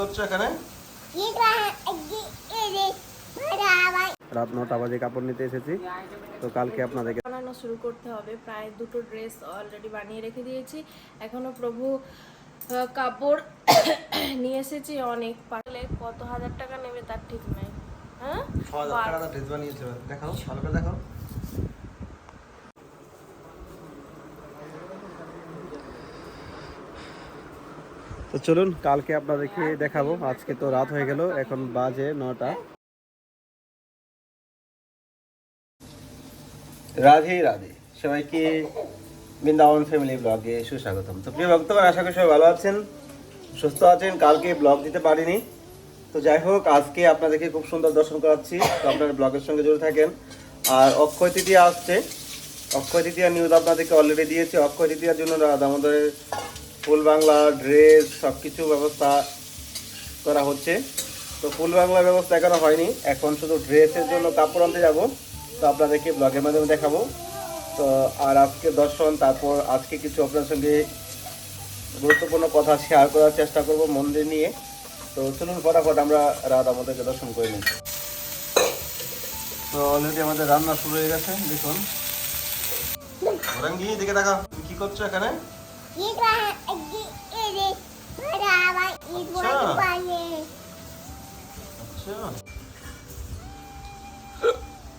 করছ এখানে? রাত নটা বাজে কাপড় নিতে এসেছি। তো কালকে আপনাদেরকে বানানো শুরু করতে হবে। প্রায় দুটো ড্রেস অলরেডি বানিয়ে রেখে দিয়েছি। এখনও প্রভু কাপড় নিয়ে এসেছি অনেক। পারলে কত হাজার টাকা নেবে তার ঠিক নাই। হ্যাঁ? ড্রেস বানিয়েছে। দেখাও ভালো করে দেখাও। তো চলুন, কালকে আপনাদেরকে দেখাবো। আজকে তো রাত হয়ে গেল, এখন বাজে নটা। রাধে রাধে। সবাইকে বৃন্দাবন ফ্যামিলি ব্লগে সুস্বাগতম। তো প্রিয় ভক্তগণ, আশা করি সবাই ভালো আছেন, সুস্থ আছেন। কালকে ব্লগ দিতে পারিনি। তো যাই হোক, আজকে আপনাদেরকে খুব সুন্দর দর্শন করাচ্ছি। তো আপনারা ব্লগের সঙ্গে জুড়ে থাকেন। আর অক্ষয় তৃতীয়া আসছে। অক্ষয় তৃতীয়া নিউজ আপনাদেরকে অলরেডি দিয়েছি। অক্ষয় তৃতীয়ার জন্য রা- আমাদের ফুল বাংলা, ড্রেস সব কিছু ব্যবস্থা করা হচ্ছে। তো ফুল বাংলা ব্যবস্থা এখনও হয়নি। এখন শুধু ড্রেসের জন্য কাপড় আনতে যাব। তো আপনাদেরকে ব্লগের মাধ্যমে দেখাবো। তো আর আজকে দর্শন, তারপর আজকে কিছু আপনার সঙ্গে গুরুত্বপূর্ণ কথা শেয়ার করার চেষ্টা করব মন্দির নিয়ে। তো চলুন ফটাফট আমরা রাত আমাদেরকে দর্শন করে নিই। তো অলরেডি আমাদের রান্না শুরু হয়ে গেছে, দেখুন। দিকে দেখা কি করছ এখানে?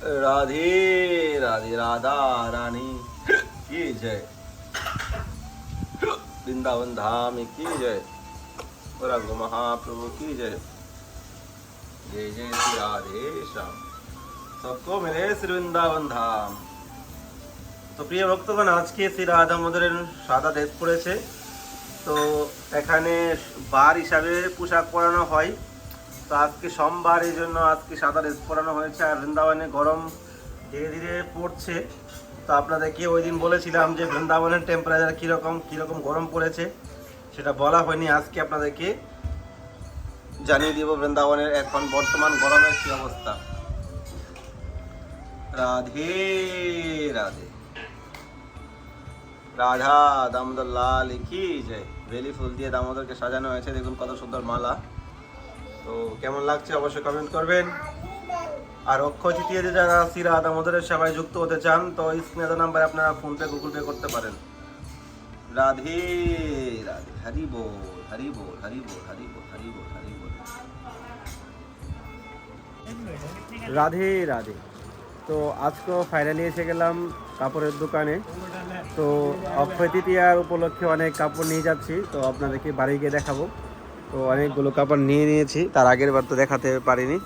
राधे राधे, राधा, रानी, की जय? वृंदावन धाम की जय? रंग महाप्रभु की जय। जय जय श्री राधे, श्याम। सबको मिले श्री वृंदावन धाम। তো প্রিয় ভক্তগণ, আজকে শ্রী রাধা মন্দিরের সাদা ড্রেস পড়েছে। তো এখানে বার হিসাবে পোশাক পরানো হয়। তো আজকে সোমবার, এই জন্য আজকে সাদা ড্রেস পরানো হয়েছে আর বৃন্দাবনে গরম ধীরে ধীরে পড়ছে। তো আপনাদেরকে ওই দিন বলেছিলাম যে বৃন্দাবনের টেম্পারেচার কীরকম কীরকম গরম পড়েছে, সেটা বলা হয়নি। আজকে আপনাদেরকে জানিয়ে দিব বৃন্দাবনের এখন বর্তমান গরমের কী অবস্থা। রাধে রাধে। রাধা দামোদর লাল কি জয় বেলি ফুল দিয়ে দামোদরকে সাজানো হয়েছে, দেখুন কত সুন্দর মালা। তো কেমন লাগছে অবশ্যই কমেন্ট করবেন। আর অক্ষয় তৃতীয়তে যারা সিরা দামোদরের সেবায় যুক্ত হতে চান, তো স্ক্রিনে নাম্বারে আপনারা ফোন পে গুগল পে করতে পারেন। রাধে রাধে, হরি বল হরি বল হরি বল হরি বল হরি বল হরি বল। রাধে রাধে। তো আজকেও ফাইনালি এসে গেলাম কাপড়ের দোকানে। তো অক্ষয় তৃতীয়ার উপলক্ষে অনেক কাপড় নিয়ে যাচ্ছি তো আপনাদেরকে বাড়ি গিয়ে দেখাবো। তো অনেকগুলো কাপড় নিয়ে নিয়েছি তার আগের বার তো দেখাতে পারিনি।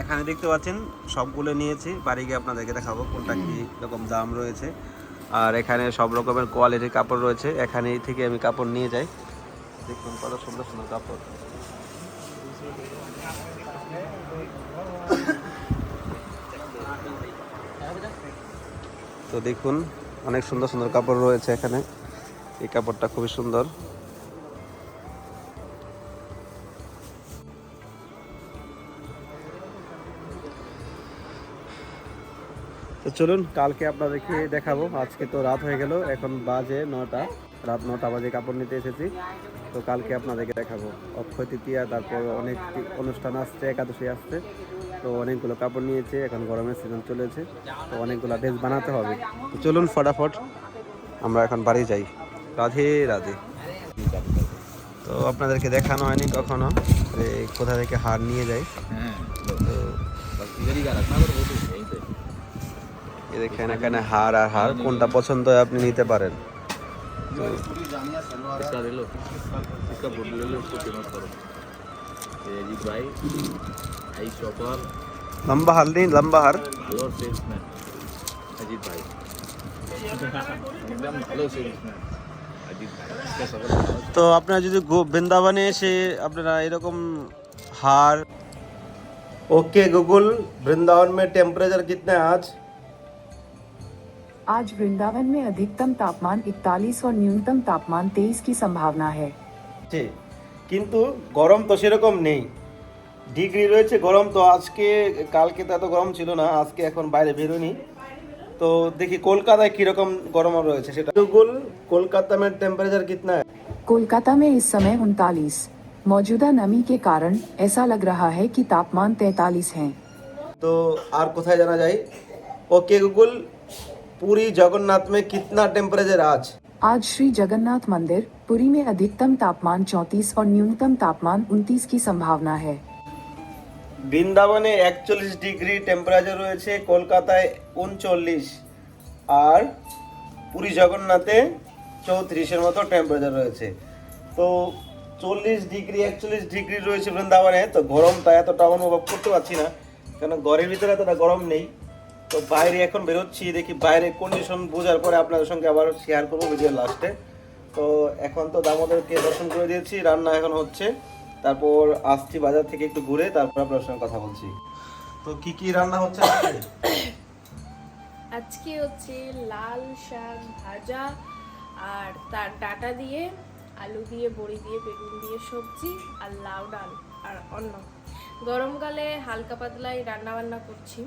এখানে দেখতে পাচ্ছেন সবগুলো নিয়েছি বাড়ি গিয়ে আপনাদেরকে দেখাবো কোনটা কি রকম দাম রয়েছে। আর এখানে সব রকমের কোয়ালিটির কাপড় রয়েছে এখানে থেকে আমি কাপড় নিয়ে যাই। দেখুন কত সুন্দর সুন্দর কাপড়। তো দেখুন, অনেক সুন্দর সুন্দর কাপড় রয়েছে এখানে। এই কাপড়টা খুবই সুন্দর। তো চলুন, কালকে আপনাদেরকে দেখাবো। আজকে তো রাত হয়ে গেল, এখন বাজে নটা। রাত নটা বাজে কাপড় নিতে এসেছি। তো কালকে আপনাদেরকে দেখাবো। অক্ষয় তৃতীয়া, তারপর অনেক অনুষ্ঠান আসছে, একাদশী আসছে। তো অনেকগুলো কাপড় নিয়েছে এখন গরমের সিজন চলেছে তো অনেকগুলো ড্রেস বানাতে হবে তো চলুন ফটাফট আমরা এখন বাড়ি যাই রাধে রাধে তো আপনাদেরকে দেখানো হয়নি কখনো যে কোথা থেকে হার নিয়ে যায় তো এই দেখেন এখানে হার আর হার কোনটা পছন্দ হয় আপনি নিতে পারেন इसका ले लो इसका बोर्ड ले लो उसको फेमस करो ये अजीत भाई आई शॉपर লম্বা হার নেই লম্বা হার और सेल्समैन अजीत भाई एकदम ভালো সেলসম্যান अजीत भाई इसका सफर তো আপনারা যদি গো- বৃন্দাবনে এসে আপনারা এরকম हार ओके गूगल वृंदावन में टेम्परेचर कितना है आज आज वृंदावन में अधिकतम तापमान 41 और न्यूनतम तापमान 23 की संभावना है আছে কিন্তু গরম তো সেরকম নেই ডিগ্রি রয়েছে গরম তো আজকে কালকে তো এত গরম ছিল না আজকে এখন বাইরে বেরোনি তো দেখি কলকাতায় কিরকম গরম রয়েছে সেটা গুগল কলকাতা में टेम्परेचर कितना है कोलकाता में इस समय उनतालीस मौजूदा नमी के कारण ऐसा लग रहा है कि तापमान 43 है तो और কোথায় জানা যায় ओके गूगल पूरी जगन्नाथ में कितना टेम्परेचर आज आज श्री जगन्नाथ मंदिर पुरी में अधिकतम तापमान 34 और न्यूनतम तापमान 29 की संभावना है বৃন্দাবনে একচল্লিশ ডিগ্রি টেম্পারেচার রয়েছে কলকাতায় উনচল্লিশ আর পুরী জগন্নাথে চৌত্রিশের মতো টেম্পারেচার রয়েছে তো চল্লিশ ডিগ্রি একচল্লিশ ডিগ্রি রয়েছে বৃন্দাবনে তো গরমটা এতটা অনুভব করতে পারছি না কেন ঘরের ভিতরে এতটা গরম নেই তো বাইরে এখন বেরোচ্ছি, দেখি বাইরে কন্ডিশন বোঝার পরে আপনাদের সঙ্গে আবার শেয়ার করব ভিডিও লাস্টে তো এখন তো দামোদরকে দর্শন করে দিয়েছি, রান্না এখন হচ্ছে। তারপর আসছি বাজার থেকে একটু ঘুরে, তারপর আপনার সঙ্গে কথা বলছি। তো কি কি রান্না হচ্ছে আজকে? হচ্ছে লাল শাক ভাজা আর তার ডাটা দিয়ে, আলু দিয়ে, বড়ি দিয়ে, বেগুন দিয়ে সবজি আর লাউ ডাল আর অন্য গরমকালে হালকা পাতলাই রান্না বান্না করছি।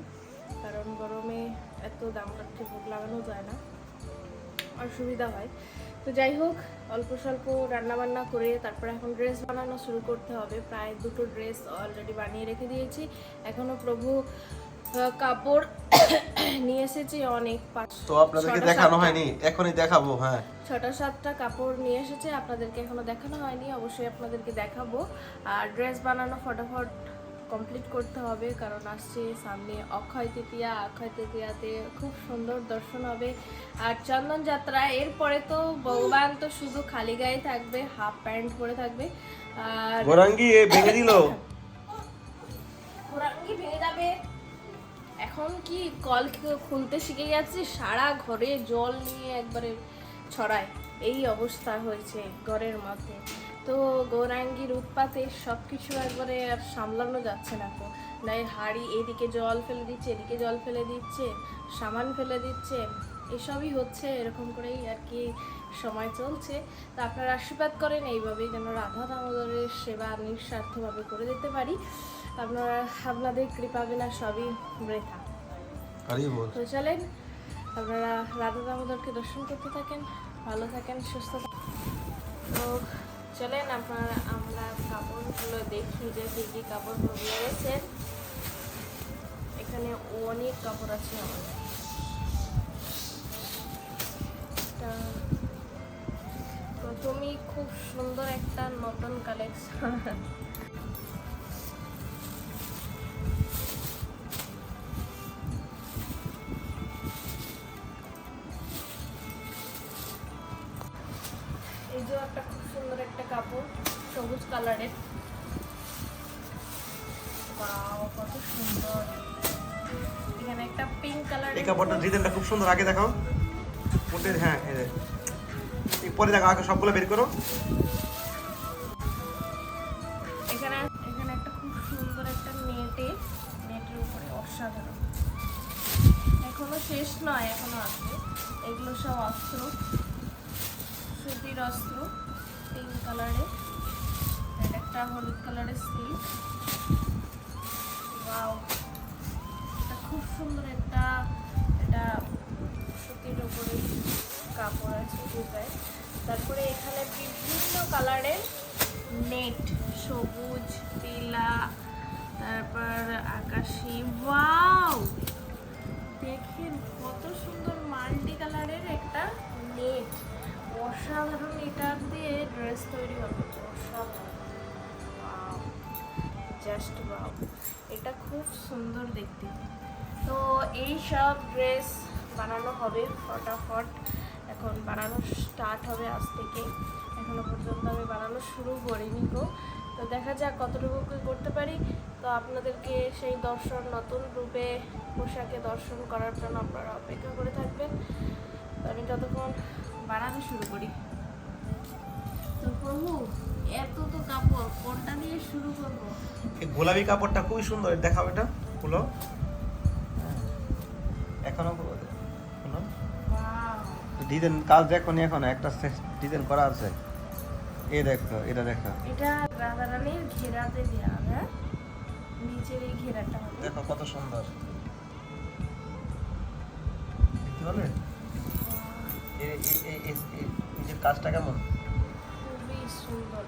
কারণ গরমে এত দাম রাখতে ভোগ লাগানো যায় না অসুবিধা হয়। তো যাই হোক অল্প স্বল্প রান্না বান্না করে তারপর এখন ড্রেস বানানো শুরু করতে হবে। প্রায় দুটো ড্রেস অলরেডি বানিয়ে রেখে দিয়েছি। এখনও প্রভু কাপড় নিয়ে এসেছি অনেক পাঁচ- তো আপনাদেরকে ছটা দেখানো সাতটা। হয়নি এখনই দেখাবো হ্যাঁ। ছটা সাতটা কাপড় নিয়ে এসেছে আপনাদেরকে এখনও দেখানো হয়নি অবশ্যই আপনাদেরকে দেখাবো। আর ড্রেস বানানো ফটাফট কমপ্লিট করতে হবে কারণ আসছে সামনে অক্ষয় তৃতীয়া। অক্ষয় তৃতীয়াতে খুব সুন্দর দর্শন হবে। আর চন্দন যাত্রা এরপরে তো ভগবান তো শুধু খালি গায়ে থাকবে হাফ প্যান্ট পরে থাকবে। আর গোরাঙ্গি এ ভেঙে দিল। ঘোরাঙ্গি ভেঙে যাবে। এখন কি কল খুলতে শিখে যাচ্ছে সারা ঘরে জল নিয়ে একবারে ছড়ায়। এই অবস্থা হয়েছে ঘরের মধ্যে। তো গৌরাঙ্গির উৎপাতে সব কিছু একবারে আর সামলানো যাচ্ছে না তো। নাই হাড়ি এদিকে জল ফেলে দিচ্ছে এদিকে জল ফেলে দিচ্ছে সামান ফেলে দিচ্ছে এসবই হচ্ছে এরকম করেই আর কি সময় চলছে। তো আপনারা আশীর্বাদ করেন এইভাবেই যেন রাধা দামোদরের সেবা নিঃস্বার্থভাবে করে দিতে পারি। আপনারা আপনাদের কৃপা বিনা সবই বৃথা। তো চলেন আপনারা রাধা দামোদরকে দর্শন করতে থাকেন ভালো থাকেন সুস্থ থাকেন। তো চলেন আপনারা আমরা কাপড়গুলো দেখি যে কী কী কাপড়গুলো রয়েছে। এখানে অনেক কাপড় আছে আমাদের তা প্রথমেই খুব সুন্দর একটা নতুন কালেকশন কত সুন্দর। এখানে একটা পিঙ্ক কালারের এই কাপড়টা ডিজাইনটা খুব সুন্দর। আগে দেখাও। মোটের হ্যাঁ এই পরে দেখো আগে সবগুলো বের করো। এখানে এখানে একটা খুব সুন্দর একটা নেটে নেটের উপরে অসাধারণ। এখনও শেষ নয় এখনও আছে। এগুলো সব অস্ত্র। সুতির অস্ত্র পিঙ্ক কালারের এটা একটা হলুদ কালারের স্লিভ ওয়াও, এটা খুব সুন্দর একটা, এটা সুতির উপরে কাপড় আছে ডিজাইন। তারপরে এখানে বিভিন্ন কালারের নেট, সবুজ, পিলা, তারপর আকাশি, ওয়াও! দেখেন কত সুন্দর মাল্টি কালারের একটা নেট। অসাধারণ এটার দিয়ে ড্রেস তৈরি হবে, অসাধারণ। জাস্ট ওয়াও এটা খুব সুন্দর দেখতে। তো এই সব ড্রেস বানানো হবে ফটাফট। এখন বানানো স্টার্ট হবে আজ থেকে। এখনও পর্যন্ত আমি বানানো শুরু করিনি গো। তো দেখা যাক কতটুকু করতে পারি। তো আপনাদেরকে সেই দর্শন, নতুন রূপে পোশাকে দর্শন করার জন্য আপনারা অপেক্ষা করে থাকবেন। তো আমি ততক্ষণ বানানো শুরু করি। তো প্রভু এত তো কাপড় কোনটা দিয়ে শুরু করব? এই গোলাপি কাপড়টা খুবই সুন্দর দেখাও এটা খুলো হ্যাঁ। এখনও খুলো খুলো ডিজাইন কাজ দেখো নি এখন একটা ডিজাইন করা আছে। এই দেখো এটা দেখো। এটা ঘেরাতে হ্যাঁ নিচের এই ঘেরাটা দেখো কত সুন্দর। দেখতে পারলে? এই কাজটা কেমন? সুন্দর।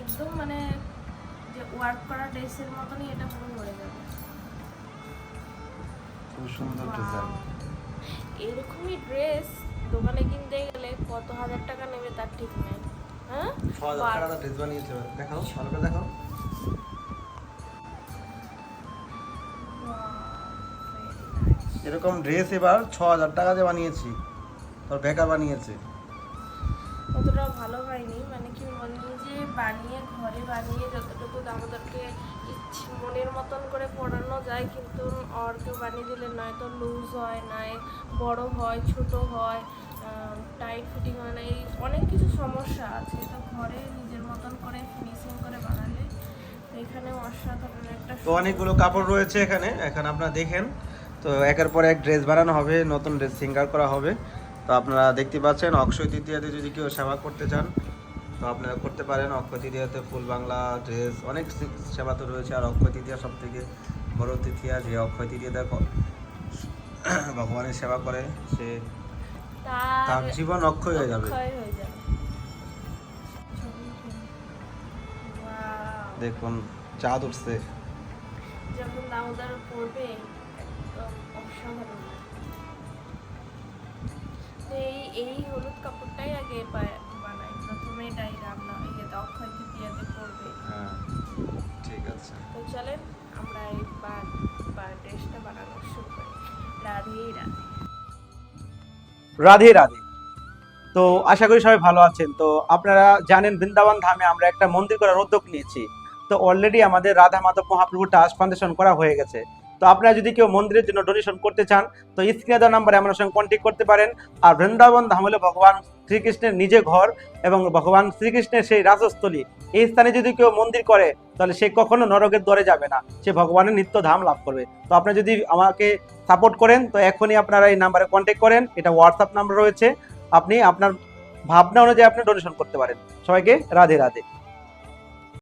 একদম মানে যে ওয়ার্ক করা ড্রেসের মতনই এটা পুরো হয়ে যাবে। খুব সুন্দর ডিজাইন এরকমই ড্রেস দোকানে কিনতে গেলে কত হাজার টাকা নেবে তার ঠিক নেই। হ্যাঁ? ড্রেস বানিয়েছে দেখাও ভালো করে দেখাও এরকম ড্রেস এবার ছ হাজার টাকা দিয়ে বানিয়েছি। তোর বেকার বানিয়েছে। অতটা ভালো হয়নি। বানিয়ে, ঘরে বানিয়ে যতটুকু আমাদেরকে ইচ্ছে মনের মতন করে পড়ানো যায়, কিন্তু আর বানিয়ে দিলে নয়। তো লুজ হয়, নয়। বড় হয়, ছোট হয় টাইট ফিটিং হয় না, এই অনেক কিছু সমস্যা আছে। তো ঘরে নিজের মতন করে ফিনিশিং করে বানালে এখানে অসাধারণ একটা তো অনেকগুলো কাপড় রয়েছে এখানে। এখানে আপনারা দেখেন। তো একের পর এক ড্রেস বানানো হবে, নতুন ড্রেস সিঙ্গার করা হবে। তো আপনারা দেখতে পাচ্ছেন, অক্ষয় তৃতীয়াতে যদি কেউ সেবা করতে চান তো আপনারা করতে পারেন অক্ষয় তৃতীয়াতে ফুল বাংলা ড্রেস অনেক সেবা তো রয়েছে। আর অক্ষয় তৃতীয়া সব থেকে বড় তৃতীয়া যে অক্ষয় তৃতীয়াতে ভগবানের সেবা করে সে তার জীবন অক্ষয় হয়ে যাবে! দেখুন চাঁদ উঠছে। যখন দামোদর পড়বে এই হলুদ কাপড়টাই আগে এটাই রান্না ইয়েতে অক্ষয় তৃতীয়াতে পড়বে। হ্যাঁ ঠিক আছে। তো চলেন আমরা এই বা বা ড্রেসটা বানানো শুরু করি। রাধে রাধে। রাধে রাধে। তো আশা করি সবাই ভালো আছেন। তো আপনারা জানেন বৃন্দাবন ধামে আমরা একটা মন্দির করার উদ্যোগ নিয়েছি। তো অলরেডি আমাদের রাধা মাধব মহাপ্রভু ট্রাস্ট ফাউন্ডেশন করা হয়ে গেছে। তো আপনারা যদি কেউ মন্দিরের জন্য ডোনেশন করতে চান, তো স্ক্রিনে দেওয়া নাম্বারে আমার সঙ্গে কন্ট্যাক্ট করতে পারেন। আর বৃন্দাবন ধাম হলো ভগবান শ্রীকৃষ্ণের নিজে ঘর এবং ভগবান শ্রীকৃষ্ণের সেই রাজস্থলী। এই স্থানে যদি কেউ মন্দির করে, তাহলে সে কখনো নরকের দরে যাবে না। সে ভগবানের নিত্য ধাম লাভ করবে। তো আপনারা যদি আমাকে সাপোর্ট করেন, তো এখনই আপনারা এই নাম্বারে কন্ট্যাক্ট করেন। এটা হোয়াটসঅ্যাপ নাম্বার রয়েছে। আপনি আপনার ভাবনা অনুযায়ী আপনি ডোনেশন করতে পারেন। সবাইকে রাধে রাধে।